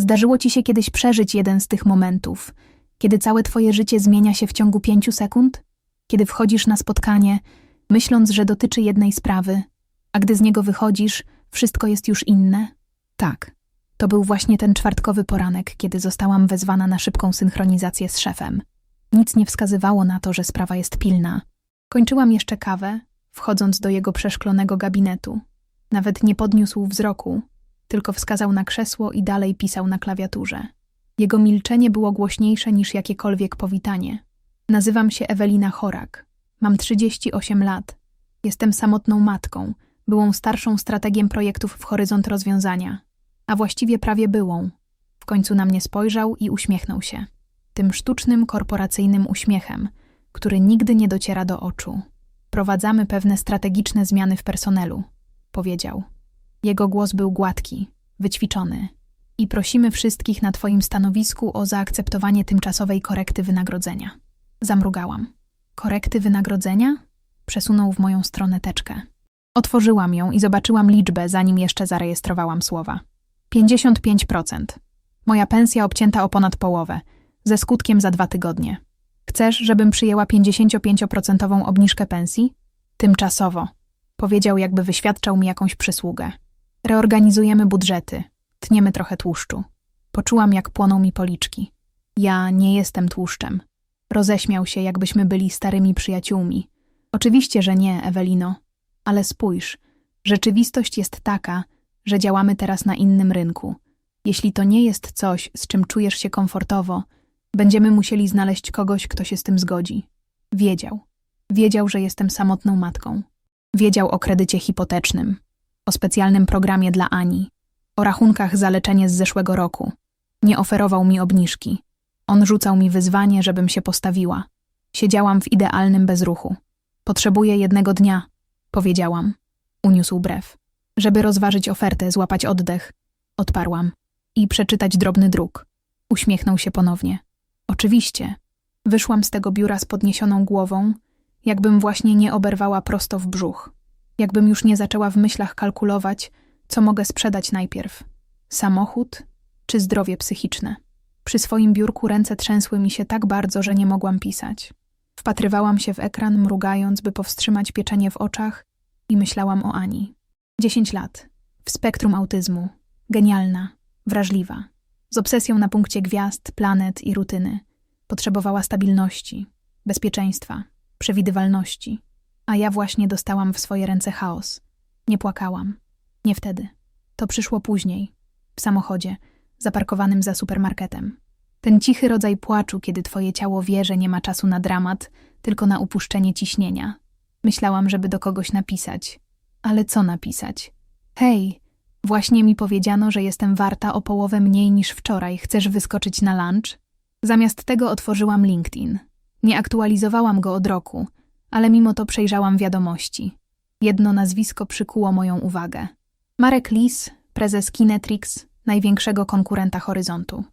Zdarzyło ci się kiedyś przeżyć jeden z tych momentów, kiedy całe twoje życie zmienia się w ciągu pięciu sekund? Kiedy wchodzisz na spotkanie, myśląc, że dotyczy jednej sprawy, a gdy z niego wychodzisz, wszystko jest już inne? Tak. To był właśnie ten czwartkowy poranek, kiedy zostałam wezwana na szybką synchronizację z szefem. Nic nie wskazywało na to, że sprawa jest pilna. Kończyłam jeszcze kawę, wchodząc do jego przeszklonego gabinetu. Nawet nie podniósł wzroku, tylko wskazał na krzesło i dalej pisał na klawiaturze. Jego milczenie było głośniejsze niż jakiekolwiek powitanie. Nazywam się Ewelina Chorak. Mam 38 lat. Jestem samotną matką, byłą starszą strategiem projektów w Horyzont Rozwiązania, a właściwie prawie byłą. W końcu na mnie spojrzał i uśmiechnął się. Tym sztucznym, korporacyjnym uśmiechem, który nigdy nie dociera do oczu. Prowadzamy pewne strategiczne zmiany w personelu, powiedział. Jego głos był gładki, wyćwiczony. I prosimy wszystkich na Twoim stanowisku o zaakceptowanie tymczasowej korekty wynagrodzenia. Zamrugałam. Korekty wynagrodzenia? Przesunął w moją stronę teczkę. Otworzyłam ją i zobaczyłam liczbę, zanim jeszcze zarejestrowałam słowa. 55%. Moja pensja obcięta o ponad połowę, ze skutkiem za dwa tygodnie. Chcesz, żebym przyjęła 55% obniżkę pensji? Tymczasowo. Powiedział, jakby wyświadczał mi jakąś przysługę. Reorganizujemy budżety. Tniemy trochę tłuszczu. Poczułam, jak płoną mi policzki. Ja nie jestem tłuszczem. Roześmiał się, jakbyśmy byli starymi przyjaciółmi. Oczywiście, że nie, Ewelino. Ale spójrz, rzeczywistość jest taka, że działamy teraz na innym rynku. Jeśli to nie jest coś, z czym czujesz się komfortowo, będziemy musieli znaleźć kogoś, kto się z tym zgodzi. Wiedział. Wiedział, że jestem samotną matką. Wiedział o kredycie hipotecznym, o specjalnym programie dla Ani, o rachunkach za leczenie z zeszłego roku. Nie oferował mi obniżki. On rzucał mi wyzwanie, żebym się postawiła. Siedziałam w idealnym bezruchu. Potrzebuję jednego dnia, powiedziałam. Uniósł brew. Żeby rozważyć ofertę, złapać oddech. Odparłam. I przeczytać drobny druk. Uśmiechnął się ponownie. Oczywiście. Wyszłam z tego biura z podniesioną głową, jakbym właśnie nie oberwała prosto w brzuch. Jakbym już nie zaczęła w myślach kalkulować, co mogę sprzedać najpierw. Samochód czy zdrowie psychiczne. Przy swoim biurku ręce trzęsły mi się tak bardzo, że nie mogłam pisać. Wpatrywałam się w ekran, mrugając, by powstrzymać pieczenie w oczach i myślałam o Ani. Dziesięć lat. W spektrum autyzmu. Genialna. Wrażliwa. Z obsesją na punkcie gwiazd, planet i rutyny. Potrzebowała stabilności, bezpieczeństwa, przewidywalności. A ja właśnie dostałam w swoje ręce chaos. Nie płakałam. Nie wtedy. To przyszło później. W samochodzie, zaparkowanym za supermarketem. Ten cichy rodzaj płaczu, kiedy twoje ciało wie, że nie ma czasu na dramat, tylko na upuszczenie ciśnienia. Myślałam, żeby do kogoś napisać. Ale co napisać? Hej, właśnie mi powiedziano, że jestem warta o połowę mniej niż wczoraj. Chcesz wyskoczyć na lunch? Zamiast tego otworzyłam LinkedIn. Nie aktualizowałam go od roku, ale mimo to przejrzałam wiadomości. Jedno nazwisko przykuło moją uwagę. Marek Lis, prezes Kinetrix, największego konkurenta Horyzontu.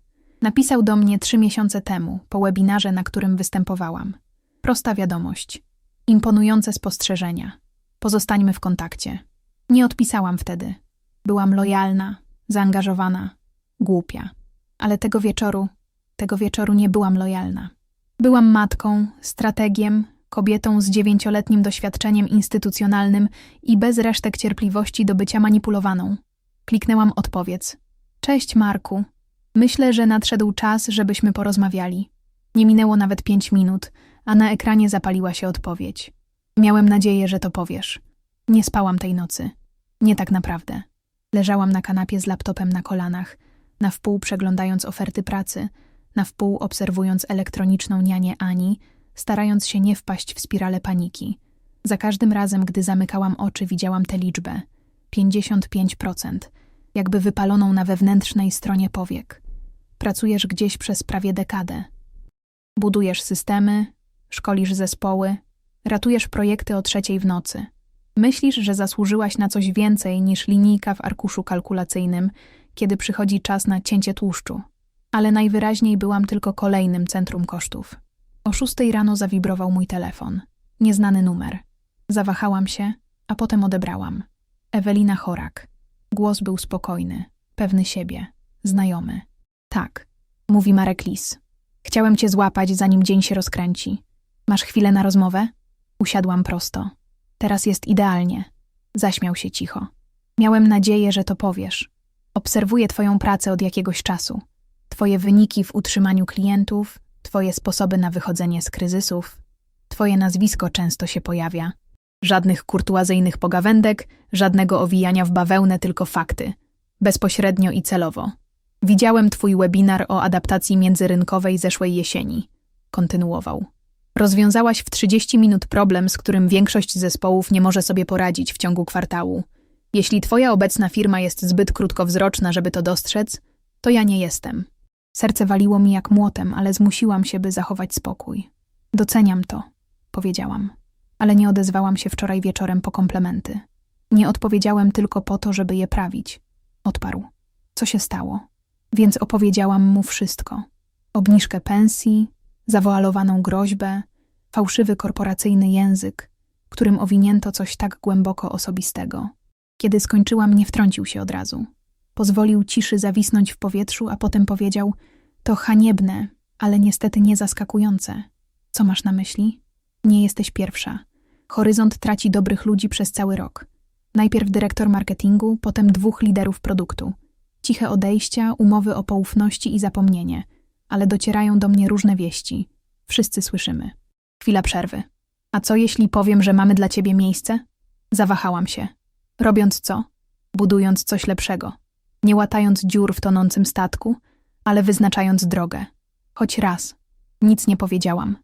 Napisał do mnie trzy miesiące temu, po webinarze, na którym występowałam. Prosta wiadomość. Imponujące spostrzeżenia. Pozostańmy w kontakcie. Nie odpisałam wtedy. Byłam lojalna, zaangażowana, głupia. Ale tego wieczoru, tego wieczoru nie byłam lojalna. Byłam matką, strategiem, kobietą z dziewięcioletnim doświadczeniem instytucjonalnym i bez resztek cierpliwości do bycia manipulowaną. Kliknęłam odpowiedz. Cześć, Marku. Myślę, że nadszedł czas, żebyśmy porozmawiali. Nie minęło nawet pięć minut, a na ekranie zapaliła się odpowiedź. Miałem nadzieję, że to powiesz. Nie spałam tej nocy. Nie tak naprawdę. Leżałam na kanapie z laptopem na kolanach, na wpół przeglądając oferty pracy, na wpół obserwując elektroniczną nianię Ani, starając się nie wpaść w spiralę paniki. Za każdym razem, gdy zamykałam oczy, widziałam tę liczbę 55%, jakby wypaloną na wewnętrznej stronie powiek. Pracujesz gdzieś przez prawie dekadę. Budujesz systemy, szkolisz zespoły, ratujesz projekty o trzeciej w nocy. Myślisz, że zasłużyłaś na coś więcej niż linijka w arkuszu kalkulacyjnym, kiedy przychodzi czas na cięcie tłuszczu. Ale najwyraźniej byłam tylko kolejnym centrum kosztów. O szóstej rano zawibrował mój telefon. Nieznany numer. Zawahałam się, a potem odebrałam. Ewelina Chorak. Głos był spokojny, pewny siebie, znajomy. Tak, mówi Marek Lis. Chciałem cię złapać, zanim dzień się rozkręci. Masz chwilę na rozmowę? Usiadłam prosto. Teraz jest idealnie. Zaśmiał się cicho. Miałem nadzieję, że to powiesz. Obserwuję Twoją pracę od jakiegoś czasu. Twoje wyniki w utrzymaniu klientów, Twoje sposoby na wychodzenie z kryzysów. Twoje nazwisko często się pojawia. Żadnych kurtuazyjnych pogawędek, żadnego owijania w bawełnę, tylko fakty. Bezpośrednio i celowo. Widziałem Twój webinar o adaptacji międzyrynkowej zeszłej jesieni. Kontynuował. Rozwiązałaś w 30 minut problem, z którym większość zespołów nie może sobie poradzić w ciągu kwartału. Jeśli Twoja obecna firma jest zbyt krótkowzroczna, żeby to dostrzec, to ja nie jestem. Serce waliło mi jak młotem, ale zmusiłam się, by zachować spokój. Doceniam to, powiedziałam, ale nie odezwałam się wczoraj wieczorem po komplementy. Nie odpowiedziałem tylko po to, żeby je prawić. Odparł. Co się stało? Więc opowiedziałam mu wszystko. Obniżkę pensji, zawoalowaną groźbę, fałszywy korporacyjny język, którym owinięto coś tak głęboko osobistego. Kiedy skończyłam, nie wtrącił się od razu. Pozwolił ciszy zawisnąć w powietrzu, a potem powiedział: To haniebne, ale niestety nie zaskakujące. Co masz na myśli? Nie jesteś pierwsza. Horyzont traci dobrych ludzi przez cały rok. Najpierw dyrektor marketingu, potem dwóch liderów produktu. Ciche odejścia, umowy o poufności i zapomnienie, ale docierają do mnie różne wieści. Wszyscy słyszymy. Chwila przerwy. A co jeśli powiem, że mamy dla ciebie miejsce? Zawahałam się. Robiąc co? Budując coś lepszego. Nie łatając dziur w tonącym statku, ale wyznaczając drogę. Choć raz. Nic nie powiedziałam.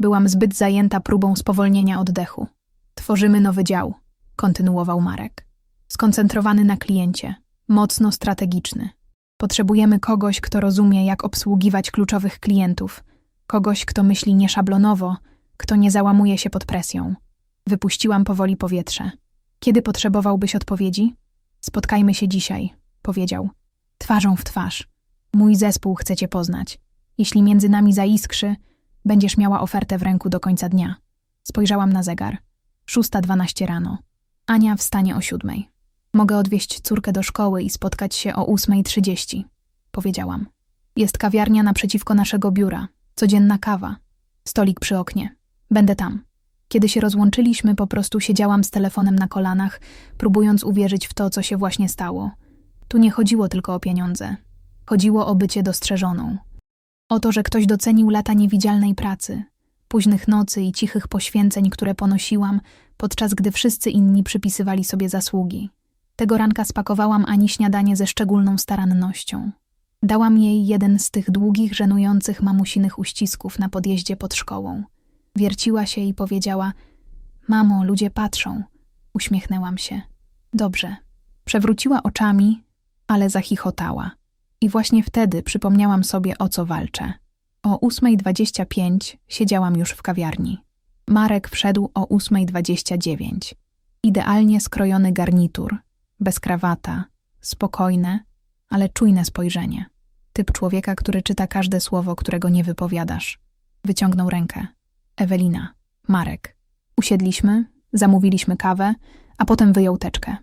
Byłam zbyt zajęta próbą spowolnienia oddechu. Tworzymy nowy dział, kontynuował Marek. Skoncentrowany na kliencie, mocno strategiczny. Potrzebujemy kogoś, kto rozumie, jak obsługiwać kluczowych klientów, kogoś, kto myśli nieszablonowo, kto nie załamuje się pod presją. Wypuściłam powoli powietrze. Kiedy potrzebowałbyś odpowiedzi? Spotkajmy się dzisiaj, powiedział. Twarzą w twarz. Mój zespół chce cię poznać. Jeśli między nami zaiskrzy, będziesz miała ofertę w ręku do końca dnia. Spojrzałam na zegar. Szósta dwanaście rano. Ania wstanie o siódmej. Mogę odwieźć córkę do szkoły i spotkać się o ósmej trzydzieści, powiedziałam. Jest kawiarnia naprzeciwko naszego biura. Codzienna kawa. Stolik przy oknie. Będę tam. Kiedy się rozłączyliśmy, po prostu siedziałam z telefonem na kolanach, próbując uwierzyć w to, co się właśnie stało. Tu nie chodziło tylko o pieniądze. Chodziło o bycie dostrzeżoną. O to, że ktoś docenił lata niewidzialnej pracy, późnych nocy i cichych poświęceń, które ponosiłam, podczas gdy wszyscy inni przypisywali sobie zasługi. Tego ranka spakowałam Ani śniadanie ze szczególną starannością. Dałam jej jeden z tych długich, żenujących mamusinych uścisków na podjeździe pod szkołą. Wierciła się i powiedziała: Mamo, ludzie patrzą. Uśmiechnęłam się. Dobrze. Przewróciła oczami, ale zachichotała. I właśnie wtedy przypomniałam sobie, o co walczę. O 8.25 siedziałam już w kawiarni. Marek wszedł o 8.29. Idealnie skrojony garnitur, bez krawata, spokojne, ale czujne spojrzenie. Typ człowieka, który czyta każde słowo, którego nie wypowiadasz. Wyciągnął rękę. Ewelina, Marek. Usiedliśmy, zamówiliśmy kawę, a potem wyjął teczkę.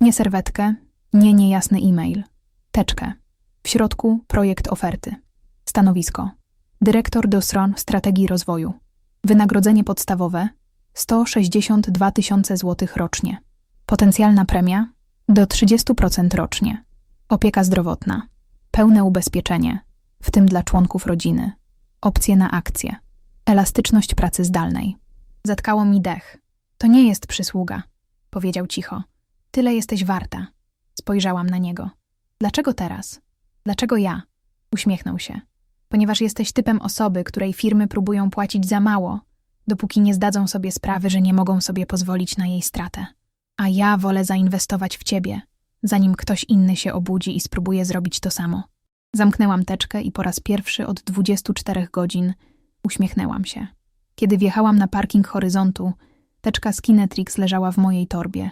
Nie serwetkę, nie niejasny e-mail. Teczkę. W środku projekt oferty. Stanowisko. Dyrektor do stron strategii rozwoju. Wynagrodzenie podstawowe 162 tysiące złotych rocznie. Potencjalna premia do 30% rocznie. Opieka zdrowotna. Pełne ubezpieczenie, w tym dla członków rodziny. Opcje na akcje. Elastyczność pracy zdalnej. Zatkało mi dech. To nie jest przysługa, powiedział cicho. Tyle jesteś warta. Spojrzałam na niego. Dlaczego teraz? Dlaczego ja? Uśmiechnął się. Ponieważ jesteś typem osoby, której firmy próbują płacić za mało, dopóki nie zdadzą sobie sprawy, że nie mogą sobie pozwolić na jej stratę. A ja wolę zainwestować w ciebie, zanim ktoś inny się obudzi i spróbuje zrobić to samo. Zamknęłam teczkę i po raz pierwszy od 24 godzin uśmiechnęłam się. Kiedy wjechałam na parking horyzontu, teczka z Kinetrix leżała w mojej torbie,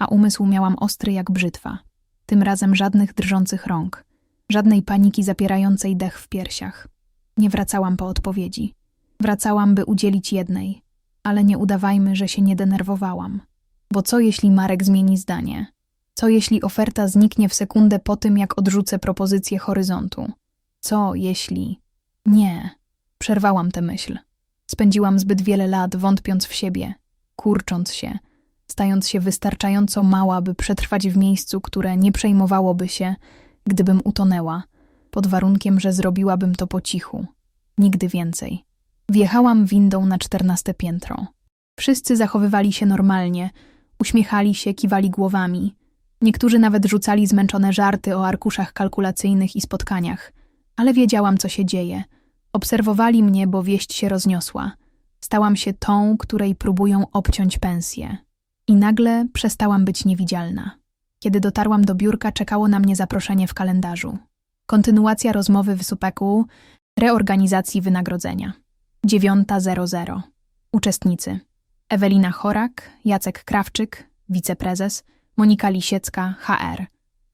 a umysł miałam ostry jak brzytwa. Tym razem żadnych drżących rąk, żadnej paniki zapierającej dech w piersiach. Nie wracałam po odpowiedzi. Wracałam, by udzielić jednej, ale nie udawajmy, że się nie denerwowałam. Bo co jeśli Marek zmieni zdanie? Co jeśli oferta zniknie w sekundę po tym, jak odrzucę propozycję horyzontu? Co jeśli... Nie. Przerwałam tę myśl. Spędziłam zbyt wiele lat wątpiąc w siebie, kurcząc się, stając się wystarczająco mała, by przetrwać w miejscu, które nie przejmowałoby się, gdybym utonęła, pod warunkiem, że zrobiłabym to po cichu. Nigdy więcej. Wjechałam windą na czternaste piętro. Wszyscy zachowywali się normalnie, uśmiechali się, kiwali głowami. Niektórzy nawet rzucali zmęczone żarty o arkuszach kalkulacyjnych i spotkaniach, ale wiedziałam, co się dzieje. Obserwowali mnie, bo wieść się rozniosła. Stałam się tą, której próbują obciąć pensję. I nagle przestałam być niewidzialna. Kiedy dotarłam do biurka, czekało na mnie zaproszenie w kalendarzu. Kontynuacja rozmowy w Supeku, reorganizacji wynagrodzenia. 9.00. Uczestnicy. Ewelina Chorak, Jacek Krawczyk, wiceprezes, Monika Lisiecka, HR.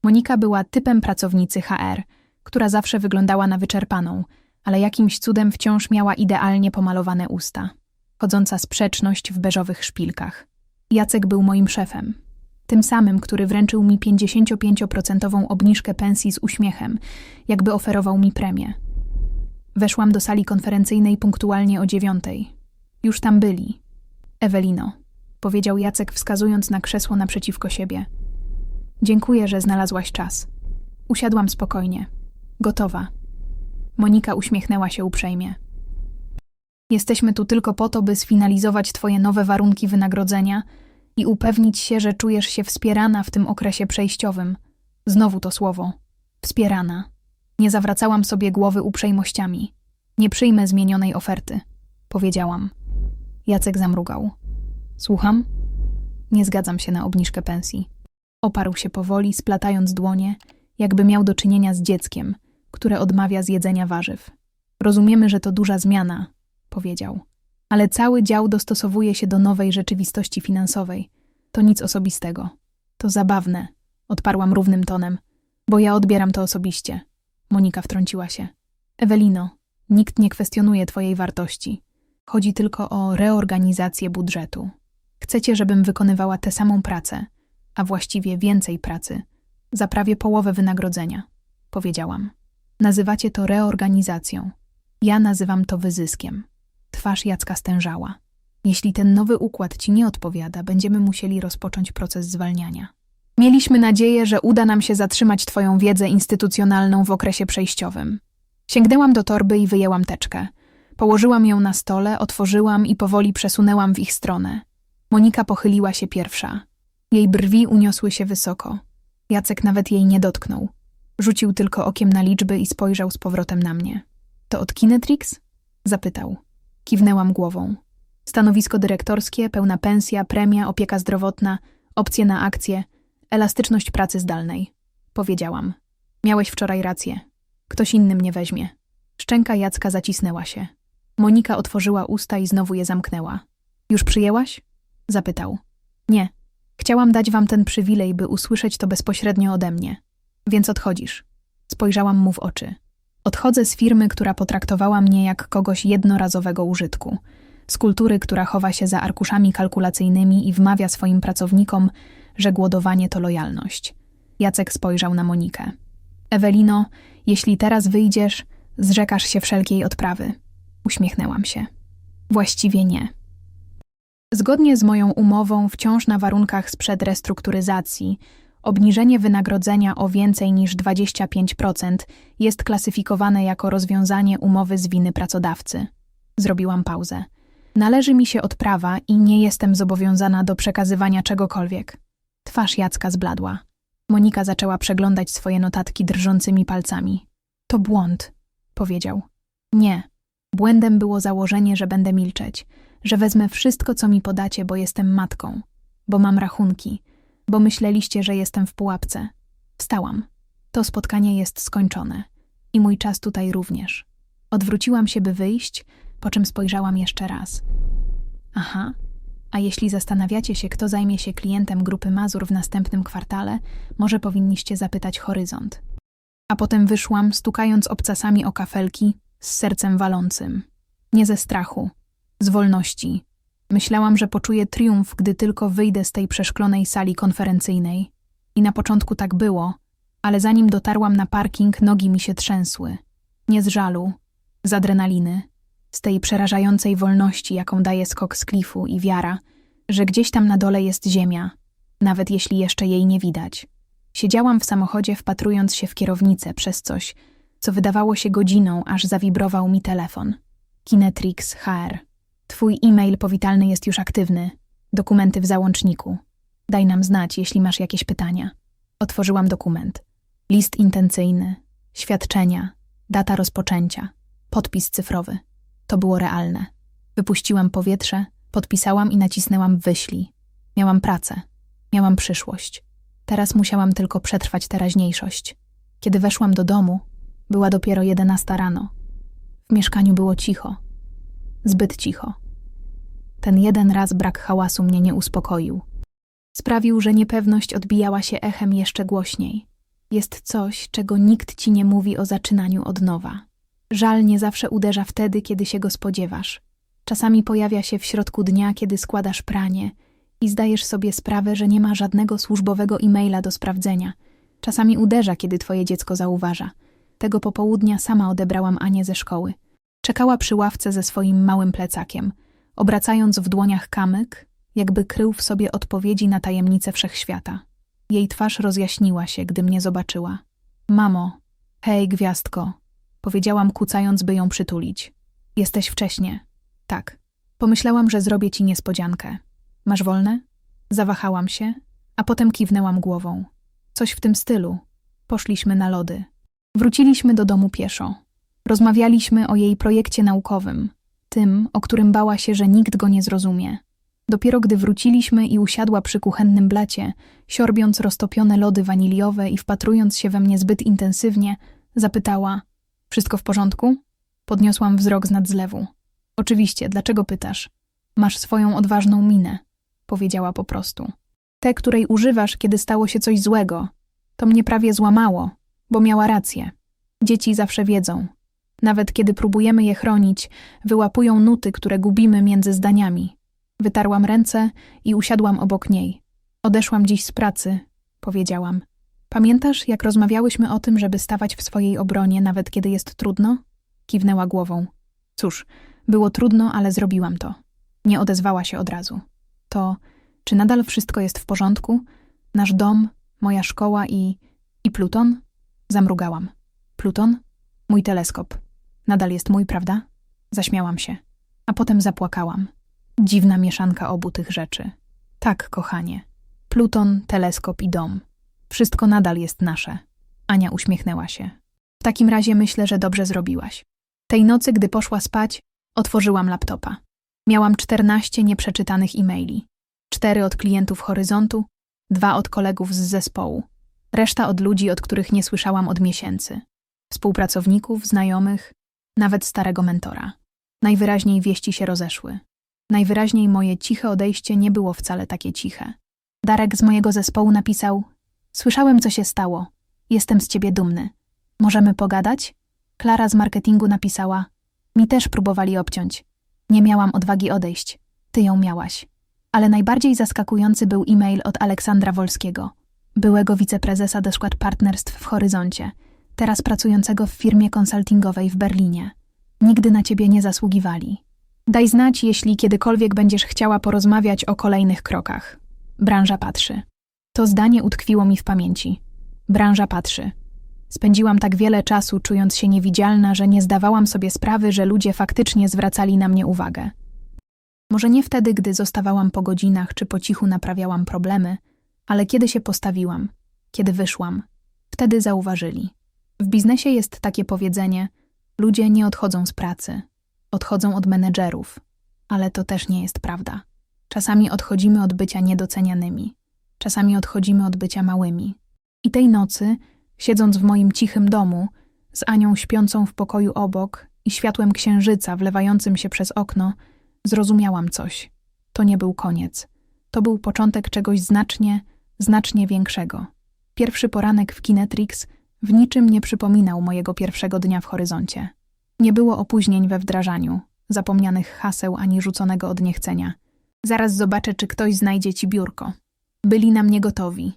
Monika była typem pracownicy HR, która zawsze wyglądała na wyczerpaną, ale jakimś cudem wciąż miała idealnie pomalowane usta. Chodząca sprzeczność w beżowych szpilkach. Jacek był moim szefem. Tym samym, który wręczył mi 55% obniżkę pensji z uśmiechem, jakby oferował mi premię. Weszłam do sali konferencyjnej punktualnie o dziewiątej. Już tam byli. Ewelino, powiedział Jacek, wskazując na krzesło naprzeciwko siebie. Dziękuję, że znalazłaś czas. Usiadłam spokojnie. Gotowa. Monika uśmiechnęła się uprzejmie. Jesteśmy tu tylko po to, by sfinalizować Twoje nowe warunki wynagrodzenia i upewnić się, że czujesz się wspierana w tym okresie przejściowym. Znowu to słowo. Wspierana. Nie zawracałam sobie głowy uprzejmościami. Nie przyjmę zmienionej oferty, powiedziałam. Jacek zamrugał. Słucham? Nie zgadzam się na obniżkę pensji. Oparł się powoli, splatając dłonie, jakby miał do czynienia z dzieckiem, które odmawia zjedzenia warzyw. Rozumiemy, że to duża zmiana, powiedział. Ale cały dział dostosowuje się do nowej rzeczywistości finansowej. To nic osobistego. To zabawne, odparłam równym tonem, bo ja odbieram to osobiście. Monika wtrąciła się. Ewelino, nikt nie kwestionuje twojej wartości. Chodzi tylko o reorganizację budżetu. Chcecie, żebym wykonywała tę samą pracę, a właściwie więcej pracy, za prawie połowę wynagrodzenia, powiedziałam. Nazywacie to reorganizacją. Ja nazywam to wyzyskiem. Twarz Jacka stężała. Jeśli ten nowy układ ci nie odpowiada, będziemy musieli rozpocząć proces zwalniania. Mieliśmy nadzieję, że uda nam się zatrzymać twoją wiedzę instytucjonalną w okresie przejściowym. Sięgnęłam do torby i wyjęłam teczkę. Położyłam ją na stole, otworzyłam i powoli przesunęłam w ich stronę. Monika pochyliła się pierwsza. Jej brwi uniosły się wysoko. Jacek nawet jej nie dotknął. Rzucił tylko okiem na liczby i spojrzał z powrotem na mnie. To od Kinetrix? Zapytał. Kiwnęłam głową. Stanowisko dyrektorskie, pełna pensja, premia, opieka zdrowotna, opcje na akcje, elastyczność pracy zdalnej. Powiedziałam. Miałeś wczoraj rację. Ktoś inny mnie weźmie. Szczęka Jacka zacisnęła się. Monika otworzyła usta i znowu je zamknęła. Już przyjęłaś? Zapytał. Nie. Chciałam dać wam ten przywilej, by usłyszeć to bezpośrednio ode mnie. Więc odchodzisz. Spojrzałam mu w oczy. Odchodzę z firmy, która potraktowała mnie jak kogoś jednorazowego użytku. Z kultury, która chowa się za arkuszami kalkulacyjnymi i wmawia swoim pracownikom, że głodowanie to lojalność. Jacek spojrzał na Monikę. Ewelino, jeśli teraz wyjdziesz, zrzekasz się wszelkiej odprawy. Uśmiechnęłam się. Właściwie nie. Zgodnie z moją umową, wciąż na warunkach sprzed restrukturyzacji, obniżenie wynagrodzenia o więcej niż 25% jest klasyfikowane jako rozwiązanie umowy z winy pracodawcy. Zrobiłam pauzę. Należy mi się odprawa i nie jestem zobowiązana do przekazywania czegokolwiek. Twarz Jacka zbladła. Monika zaczęła przeglądać swoje notatki drżącymi palcami. To błąd, powiedział. Nie. Błędem było założenie, że będę milczeć, że wezmę wszystko, co mi podacie, bo jestem matką, bo mam rachunki, bo myśleliście, że jestem w pułapce. Wstałam. To spotkanie jest skończone. I mój czas tutaj również. Odwróciłam się, by wyjść, po czym spojrzałam jeszcze raz. Aha, a jeśli zastanawiacie się, kto zajmie się klientem grupy Mazur w następnym kwartale, może powinniście zapytać Horyzont. A potem wyszłam, stukając obcasami o kafelki, z sercem walącym. Nie ze strachu, z wolności. Myślałam, że poczuję triumf, gdy tylko wyjdę z tej przeszklonej sali konferencyjnej. I na początku tak było, ale zanim dotarłam na parking, nogi mi się trzęsły. Nie z żalu, z adrenaliny, z tej przerażającej wolności, jaką daje skok z klifu i wiara, że gdzieś tam na dole jest ziemia, nawet jeśli jeszcze jej nie widać. Siedziałam w samochodzie, wpatrując się w kierownicę przez coś, co wydawało się godziną, aż zawibrował mi telefon. Kinetrix HR. Twój e-mail powitalny jest już aktywny. Dokumenty w załączniku. Daj nam znać, jeśli masz jakieś pytania. Otworzyłam dokument. List intencyjny, świadczenia, data rozpoczęcia, podpis cyfrowy. To było realne. Wypuściłam powietrze, podpisałam i nacisnęłam wyślij. Miałam pracę, miałam przyszłość. Teraz musiałam tylko przetrwać teraźniejszość. Kiedy weszłam do domu, była dopiero jedenasta rano. W mieszkaniu było cicho. Zbyt cicho. Ten jeden raz brak hałasu mnie nie uspokoił. Sprawił, że niepewność odbijała się echem jeszcze głośniej. Jest coś, czego nikt ci nie mówi o zaczynaniu od nowa. Żal nie zawsze uderza wtedy, kiedy się go spodziewasz. Czasami pojawia się w środku dnia, kiedy składasz pranie i zdajesz sobie sprawę, że nie ma żadnego służbowego e-maila do sprawdzenia. Czasami uderza, kiedy twoje dziecko zauważa. Tego popołudnia sama odebrałam Anię ze szkoły. Czekała przy ławce ze swoim małym plecakiem, obracając w dłoniach kamyk, jakby krył w sobie odpowiedzi na tajemnice wszechświata. Jej twarz rozjaśniła się, gdy mnie zobaczyła. Mamo, hej, gwiazdko, powiedziałam, kucając, by ją przytulić. Jesteś wcześnie. Tak. Pomyślałam, że zrobię ci niespodziankę. Masz wolne? Zawahałam się, a potem kiwnęłam głową. Coś w tym stylu. Poszliśmy na lody. Wróciliśmy do domu pieszo. Rozmawialiśmy o jej projekcie naukowym, tym, o którym bała się, że nikt go nie zrozumie. Dopiero gdy wróciliśmy i usiadła przy kuchennym blacie, siorbiąc roztopione lody waniliowe i wpatrując się we mnie zbyt intensywnie, zapytała: Wszystko w porządku? Podniosłam wzrok z nad zlewu. Oczywiście, dlaczego pytasz? Masz swoją odważną minę, powiedziała po prostu. Tę, której używasz, kiedy stało się coś złego. To mnie prawie złamało, bo miała rację. Dzieci zawsze wiedzą. Nawet kiedy próbujemy je chronić, wyłapują nuty, które gubimy między zdaniami. Wytarłam ręce i usiadłam obok niej. Odeszłam dziś z pracy, powiedziałam. Pamiętasz, jak rozmawiałyśmy o tym, żeby stawać w swojej obronie, nawet kiedy jest trudno? Kiwnęła głową. Cóż, było trudno, ale zrobiłam to. Nie odezwała się od razu. To, czy nadal wszystko jest w porządku? Nasz dom, moja szkoła i. i Pluton? Zamrugałam. Pluton? Mój teleskop. Nadal jest mój, prawda? Zaśmiałam się. A potem zapłakałam. Dziwna mieszanka obu tych rzeczy. Tak, kochanie. Pluton, teleskop i dom. Wszystko nadal jest nasze. Ania uśmiechnęła się. W takim razie myślę, że dobrze zrobiłaś. Tej nocy, gdy poszła spać, otworzyłam laptopa. Miałam 14 nieprzeczytanych e-maili. Cztery od klientów Horyzontu, dwa od kolegów z zespołu. Reszta od ludzi, od których nie słyszałam od miesięcy. Współpracowników, znajomych, nawet starego mentora. Najwyraźniej wieści się rozeszły. Najwyraźniej moje ciche odejście nie było wcale takie ciche. Darek z mojego zespołu napisał: Słyszałem, co się stało. Jestem z ciebie dumny. Możemy pogadać? Klara z marketingu napisała: Mi też próbowali obciąć. Nie miałam odwagi odejść. Ty ją miałaś. Ale najbardziej zaskakujący był e-mail od Aleksandra Wolskiego, byłego wiceprezesa do skład partnerstw w Horyzoncie, teraz pracującego w firmie konsultingowej w Berlinie. Nigdy na ciebie nie zasługiwali. Daj znać, jeśli kiedykolwiek będziesz chciała porozmawiać o kolejnych krokach. Branża patrzy. To zdanie utkwiło mi w pamięci. Branża patrzy. Spędziłam tak wiele czasu, czując się niewidzialna, że nie zdawałam sobie sprawy, że ludzie faktycznie zwracali na mnie uwagę. Może nie wtedy, gdy zostawałam po godzinach czy po cichu naprawiałam problemy, ale kiedy się postawiłam, kiedy wyszłam, wtedy zauważyli. W biznesie jest takie powiedzenie: ludzie nie odchodzą z pracy, odchodzą od menedżerów, ale to też nie jest prawda. Czasami odchodzimy od bycia niedocenianymi, czasami odchodzimy od bycia małymi. I tej nocy, siedząc w moim cichym domu, z Anią śpiącą w pokoju obok i światłem księżyca wlewającym się przez okno, zrozumiałam coś. To nie był koniec. To był początek czegoś znacznie, znacznie większego. Pierwszy poranek w Kinetrix w niczym nie przypominał mojego pierwszego dnia w horyzoncie. Nie było opóźnień we wdrażaniu, zapomnianych haseł ani rzuconego od niechcenia. Zaraz zobaczę, czy ktoś znajdzie ci biurko. Byli na mnie gotowi.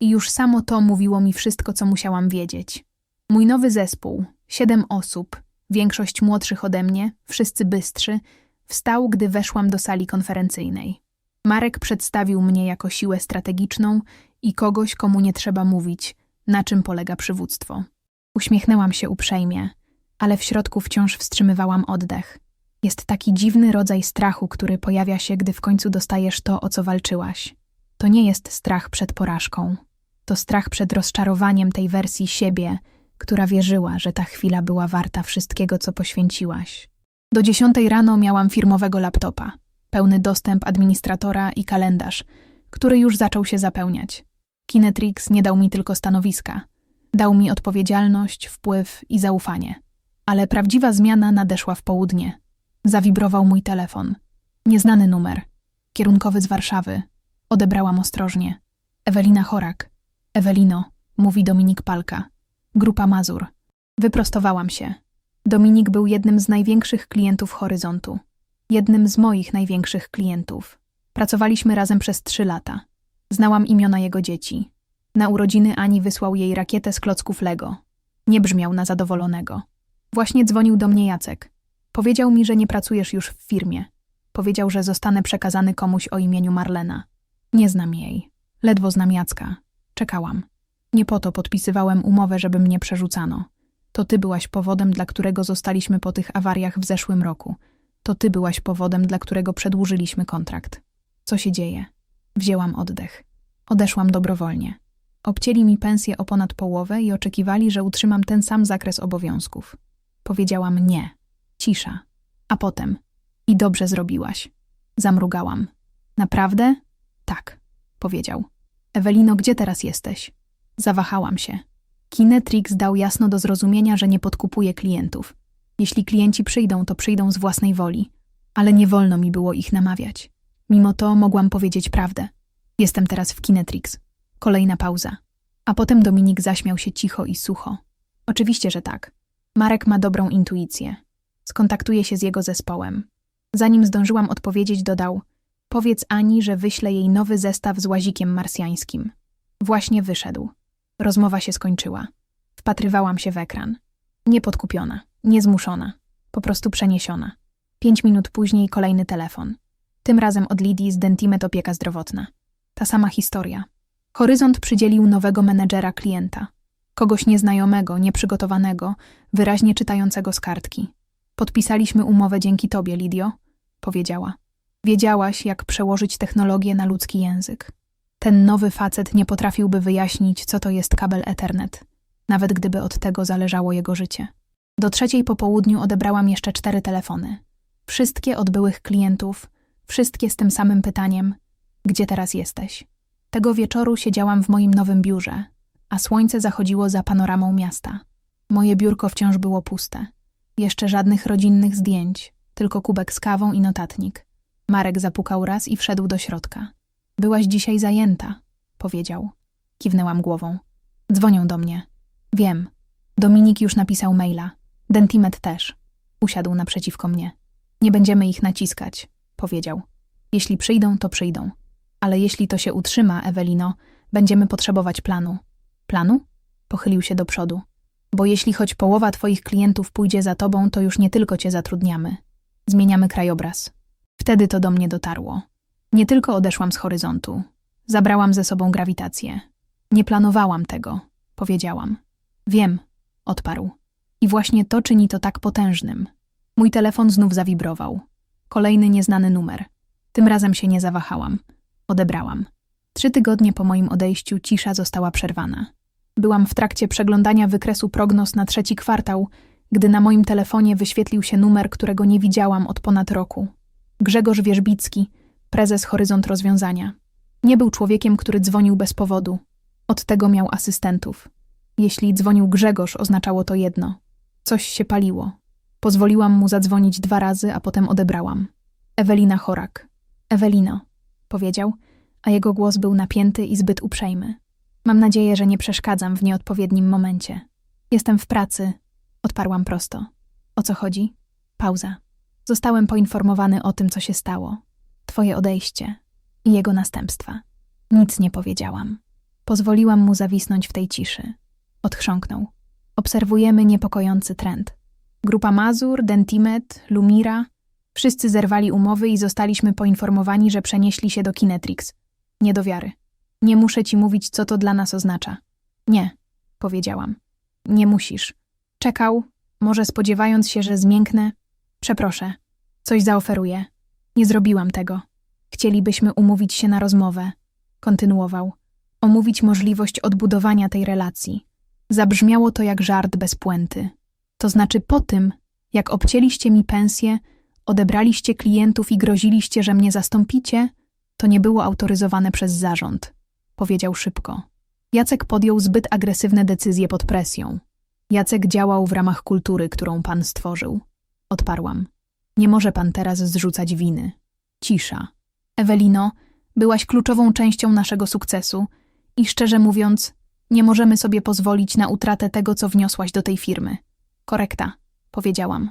I już samo to mówiło mi wszystko, co musiałam wiedzieć. Mój nowy zespół, siedem osób, większość młodszych ode mnie, wszyscy bystrzy, wstał, gdy weszłam do sali konferencyjnej. Marek przedstawił mnie jako siłę strategiczną i kogoś, komu nie trzeba mówić, na czym polega przywództwo. Uśmiechnęłam się uprzejmie, ale w środku wciąż wstrzymywałam oddech. Jest taki dziwny rodzaj strachu, który pojawia się, gdy w końcu dostajesz to, o co walczyłaś. To nie jest strach przed porażką. To strach przed rozczarowaniem tej wersji siebie, która wierzyła, że ta chwila była warta wszystkiego, co poświęciłaś. Do dziesiątej rano miałam firmowego laptopa, pełny dostęp administratora i kalendarz, który już zaczął się zapełniać. Kinetrix nie dał mi tylko stanowiska. Dał mi odpowiedzialność, wpływ i zaufanie. Ale prawdziwa zmiana nadeszła w południe. Zawibrował mój telefon. Nieznany numer. Kierunkowy z Warszawy. Odebrałam ostrożnie. Ewelina Chorak. Ewelino, mówi Dominik Palka. Grupa Mazur. Wyprostowałam się. Dominik był jednym z największych klientów Horyzontu. Jednym z moich największych klientów. Pracowaliśmy razem przez trzy lata. Znałam imiona jego dzieci. Na urodziny Ani wysłał jej rakietę z klocków Lego. Nie brzmiał na zadowolonego. Właśnie dzwonił do mnie Jacek. Powiedział mi, że nie pracujesz już w firmie. Powiedział, że zostanę przekazany komuś o imieniu Marlena. Nie znam jej. Ledwo znam Jacka. Czekałam. Nie po to podpisywałem umowę, żeby mnie przerzucano. To ty byłaś powodem, dla którego zostaliśmy po tych awariach w zeszłym roku. To ty byłaś powodem, dla którego przedłużyliśmy kontrakt. Co się dzieje? Wzięłam oddech. Odeszłam dobrowolnie. Obcięli mi pensję o ponad połowę i oczekiwali, że utrzymam ten sam zakres obowiązków. Powiedziałam nie. Cisza. A potem. I dobrze zrobiłaś. Zamrugałam. Naprawdę? Tak, powiedział. Ewelino, gdzie teraz jesteś? Zawahałam się. Kinetrix dał jasno do zrozumienia, że nie podkupuje klientów. Jeśli klienci przyjdą, to przyjdą z własnej woli, ale nie wolno mi było ich namawiać. Mimo to mogłam powiedzieć prawdę. Jestem teraz w Kinetrix. Kolejna pauza. A potem Dominik zaśmiał się cicho i sucho. Oczywiście, że tak. Marek ma dobrą intuicję. Skontaktuję się z jego zespołem. Zanim zdążyłam odpowiedzieć, dodał: Powiedz Ani, że wyślę jej nowy zestaw z łazikiem marsjańskim. Właśnie wyszedł. Rozmowa się skończyła. Wpatrywałam się w ekran. Niepodkupiona, niezmuszona, po prostu przeniesiona. Pięć minut później kolejny telefon. Tym razem od Lidii z Dentimet Opieka Zdrowotna. Ta sama historia. Horyzont przydzielił nowego menedżera klienta. Kogoś nieznajomego, nieprzygotowanego, wyraźnie czytającego z kartki. Podpisaliśmy umowę dzięki tobie, Lidio, powiedziała. Wiedziałaś, jak przełożyć technologię na ludzki język. Ten nowy facet nie potrafiłby wyjaśnić, co to jest kabel Ethernet, nawet gdyby od tego zależało jego życie. Do trzeciej po południu odebrałam jeszcze cztery telefony. Wszystkie od byłych klientów, wszystkie z tym samym pytaniem: gdzie teraz jesteś? Tego wieczoru siedziałam w moim nowym biurze, a słońce zachodziło za panoramą miasta. Moje biurko wciąż było puste. Jeszcze żadnych rodzinnych zdjęć, tylko kubek z kawą i notatnik. Marek zapukał raz i wszedł do środka. Byłaś dzisiaj zajęta, powiedział. Kiwnęłam głową. Dzwonią do mnie. Wiem. Dominik już napisał maila. Dentimet też. Usiadł naprzeciwko mnie. Nie będziemy ich naciskać, powiedział. Jeśli przyjdą, to przyjdą. Ale jeśli to się utrzyma, Ewelino, będziemy potrzebować planu. Planu? Pochylił się do przodu. Bo jeśli choć połowa twoich klientów pójdzie za tobą, to już nie tylko cię zatrudniamy. Zmieniamy krajobraz. Wtedy to do mnie dotarło. Nie tylko odeszłam z horyzontu. Zabrałam ze sobą grawitację. Nie planowałam tego, powiedziałam. Wiem, odparł. I właśnie to czyni to tak potężnym. Mój telefon znów zawibrował. Kolejny nieznany numer. Tym razem się nie zawahałam. Odebrałam. Trzy tygodnie po moim odejściu cisza została przerwana. Byłam w trakcie przeglądania wykresu prognoz na trzeci kwartał, gdy na moim telefonie wyświetlił się numer, którego nie widziałam od ponad roku. Grzegorz Wierzbicki, prezes Horyzont Rozwiązania. Nie był człowiekiem, który dzwonił bez powodu. Od tego miał asystentów. Jeśli dzwonił Grzegorz, oznaczało to jedno. Coś się paliło. Pozwoliłam mu zadzwonić dwa razy, a potem odebrałam. Ewelina Chorak. Ewelino, powiedział, a jego głos był napięty i zbyt uprzejmy. Mam nadzieję, że nie przeszkadzam w nieodpowiednim momencie. Jestem w pracy, odparłam prosto. O co chodzi? Pauza. Zostałem poinformowany o tym, co się stało. Twoje odejście i jego następstwa. Nic nie powiedziałam. Pozwoliłam mu zawisnąć w tej ciszy. Odchrząknął. Obserwujemy niepokojący trend. Grupa Mazur, Dentimet, Lumira wszyscy zerwali umowy i zostaliśmy poinformowani, że przenieśli się do Kinetrix. Nie do wiary. Nie muszę ci mówić, co to dla nas oznacza. Nie, powiedziałam. Nie musisz. Czekał, może spodziewając się, że zmięknę. Przeproszę, coś zaoferuję. Nie zrobiłam tego. Chcielibyśmy umówić się na rozmowę. Kontynuował. Omówić możliwość odbudowania tej relacji. Zabrzmiało to jak żart bez puenty. To znaczy po tym, jak obcięliście mi pensję, odebraliście klientów i groziliście, że mnie zastąpicie, to nie było autoryzowane przez zarząd. Powiedział szybko. Jacek podjął zbyt agresywne decyzje pod presją. Jacek działał w ramach kultury, którą pan stworzył. Odparłam. Nie może pan teraz zrzucać winy. Cisza. Ewelino, byłaś kluczową częścią naszego sukcesu i szczerze mówiąc, nie możemy sobie pozwolić na utratę tego, co wniosłaś do tej firmy. Korekta, powiedziałam.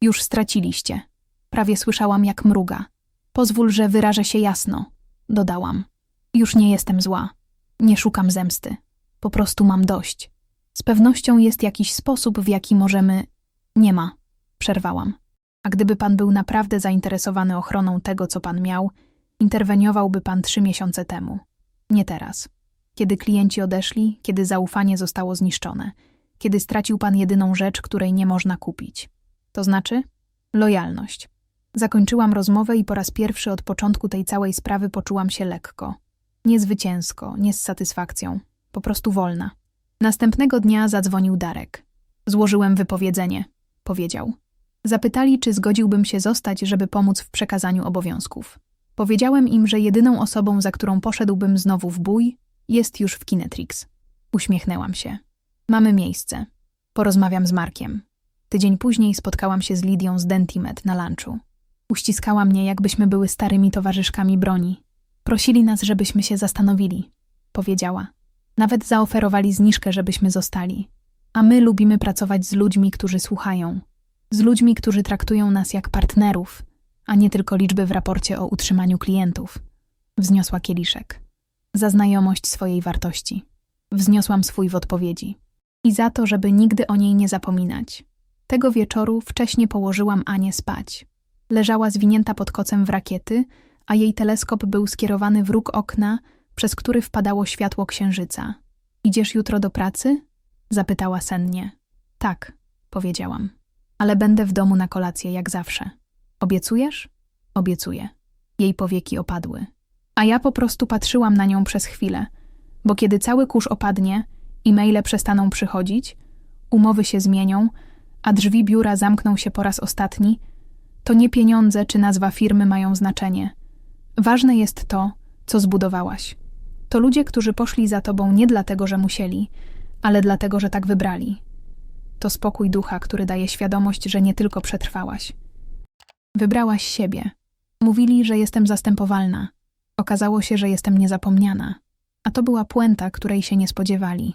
Już straciliście. Prawie słyszałam, jak mruga. Pozwól, że wyrażę się jasno, dodałam. Już nie jestem zła. Nie szukam zemsty. Po prostu mam dość. Z pewnością jest jakiś sposób, w jaki możemy. Nie ma, przerwałam. A gdyby pan był naprawdę zainteresowany ochroną tego, co pan miał, interweniowałby pan trzy miesiące temu. Nie teraz. Kiedy klienci odeszli, kiedy zaufanie zostało zniszczone, kiedy stracił pan jedyną rzecz, której nie można kupić. To znaczy? Lojalność. Zakończyłam rozmowę i po raz pierwszy od początku tej całej sprawy poczułam się lekko. Nie zwycięsko, nie z satysfakcją, po prostu wolna. Następnego dnia zadzwonił Darek. Złożyłem wypowiedzenie, powiedział. Zapytali, czy zgodziłbym się zostać, żeby pomóc w przekazaniu obowiązków. Powiedziałem im, że jedyną osobą, za którą poszedłbym znowu w bój, jest już w Kinetrix. Uśmiechnęłam się. Mamy miejsce. Porozmawiam z Markiem. Tydzień później spotkałam się z Lidią z Dentimet na lunchu. Uściskała mnie, jakbyśmy były starymi towarzyszkami broni. Prosili nas, żebyśmy się zastanowili, powiedziała. Nawet zaoferowali zniżkę, żebyśmy zostali. A my lubimy pracować z ludźmi, którzy słuchają. Z ludźmi, którzy traktują nas jak partnerów, a nie tylko liczby w raporcie o utrzymaniu klientów. Wzniosła kieliszek. Za znajomość swojej wartości. Wzniosłam swój w odpowiedzi. I za to, żeby nigdy o niej nie zapominać. Tego wieczoru wcześnie położyłam Anię spać. Leżała zwinięta pod kocem w rakiety, a jej teleskop był skierowany w róg okna, przez który wpadało światło księżyca. Idziesz jutro do pracy? zapytała sennie. Tak, powiedziałam. Ale będę w domu na kolację, jak zawsze. Obiecujesz? Obiecuję. Jej powieki opadły. A ja po prostu patrzyłam na nią przez chwilę, bo kiedy cały kurz opadnie, e-maile przestaną przychodzić, umowy się zmienią, a drzwi biura zamkną się po raz ostatni, to nie pieniądze czy nazwa firmy mają znaczenie. Ważne jest to, co zbudowałaś. To ludzie, którzy poszli za tobą nie dlatego, że musieli, ale dlatego, że tak wybrali. To spokój ducha, który daje świadomość, że nie tylko przetrwałaś. Wybrałaś siebie. Mówili, że jestem zastępowalna. Okazało się, że jestem niezapomniana. A to była puenta, której się nie spodziewali.